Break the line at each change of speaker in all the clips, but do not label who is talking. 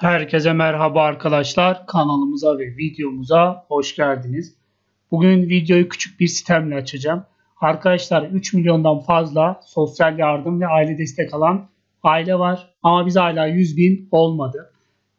Herkese merhaba arkadaşlar. Kanalımıza ve videomuza hoş geldiniz. Bugün videoyu küçük bir sistemle açacağım. Arkadaşlar 3 milyondan fazla sosyal yardım ve aile destek alan aile var. Ama biz hala 100 bin olmadı.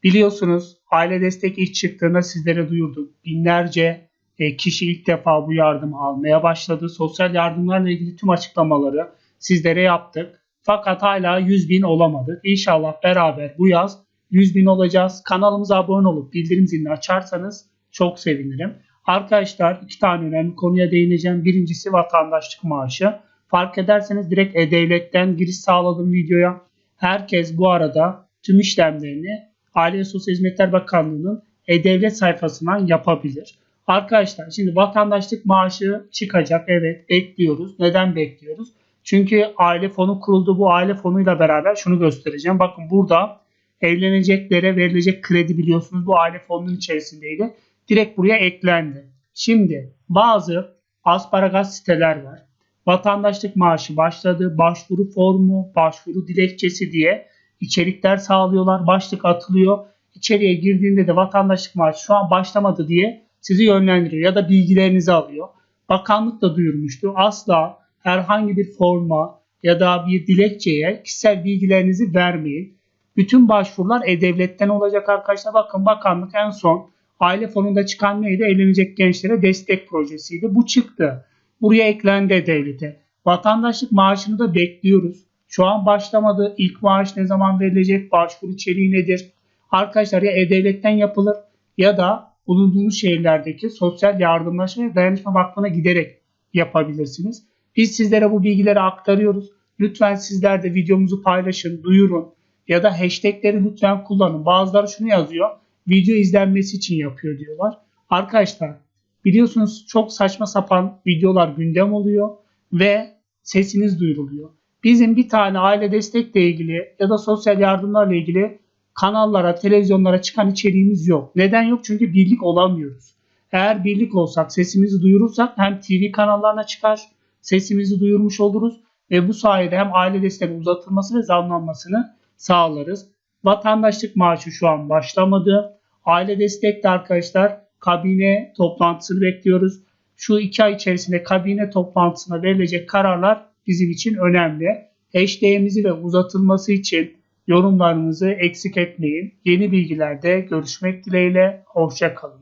Biliyorsunuz aile destek ilk çıktığında sizlere duyurduk. Binlerce e, kişi ilk defa bu yardımı almaya başladı. Sosyal yardımlarla ilgili tüm açıklamaları sizlere yaptık. Fakat hala 100 bin olamadık. İnşallah beraber bu yaz 100 bin olacağız. Kanalımıza abone olup bildirim zilini açarsanız çok sevinirim. Arkadaşlar iki tane önemli konuya değineceğim. Birincisi vatandaşlık maaşı. Fark ederseniz direkt E-Devlet'ten giriş sağladım videoya. Herkes bu arada tüm işlemlerini Aile ve Sosyal Hizmetler Bakanlığı'nın E-Devlet sayfasından yapabilir. Arkadaşlar şimdi vatandaşlık maaşı çıkacak. Evet bekliyoruz. Neden bekliyoruz? Çünkü aile fonu kuruldu. Bu aile fonuyla beraber şunu göstereceğim. Bakın burada evleneceklere verilecek kredi biliyorsunuz bu aile fonunun içerisindeydi. Direkt buraya eklendi. Şimdi bazı asparagas siteler var. Vatandaşlık maaşı başladı, başvuru formu, başvuru dilekçesi diye içerikler sağlıyorlar. Başlık atılıyor. İçeriye girdiğinde de vatandaşlık maaşı şu an başlamadı diye sizi yönlendiriyor ya da bilgilerinizi alıyor. Bakanlık da duyurmuştu. Asla herhangi bir forma ya da bir dilekçeye kişisel bilgilerinizi vermeyin. Bütün başvurular E-Devlet'ten olacak arkadaşlar. Bakın bakanlık en son aile fonunda çıkan neydi? Evlenecek gençlere destek projesiydi. Bu çıktı. Buraya eklendi E-Devlet'e. Vatandaşlık maaşını da bekliyoruz. Şu an başlamadı. İlk maaş ne zaman verilecek? Başvuru içeriği nedir? Arkadaşlar ya E-Devlet'ten yapılır ya da bulunduğunuz şehirlerdeki sosyal yardımlaşma ve dayanışma vakfına giderek yapabilirsiniz. Biz sizlere bu bilgileri aktarıyoruz. Lütfen sizler de videomuzu paylaşın, duyurun ya da hashtagleri lütfen kullanın. Bazıları şunu yazıyor. Video izlenmesi için yapıyor diyorlar. Arkadaşlar biliyorsunuz çok saçma sapan videolar gündem oluyor ve sesiniz duyuruluyor. Bizim bir tane aile destekle ilgili ya da sosyal yardımlarla ilgili kanallara, televizyonlara çıkan içeriğimiz yok. Neden yok? Çünkü birlik olamıyoruz. Eğer birlik olsak, sesimizi duyurursak hem TV kanallarına çıkar, sesimizi duyurmuş oluruz ve bu sayede hem aile desteğinin uzatılması ve zamlanmasını sağlarız. Vatandaşlık maaşı şu an başlamadı. Aile destek de arkadaşlar kabine toplantısını bekliyoruz. Şu iki ay içerisinde kabine toplantısına verilecek kararlar bizim için önemli. Hashtag'imizi ve uzatılması için yorumlarınızı eksik etmeyin. Yeni bilgilerde görüşmek dileğiyle. Hoşçakalın.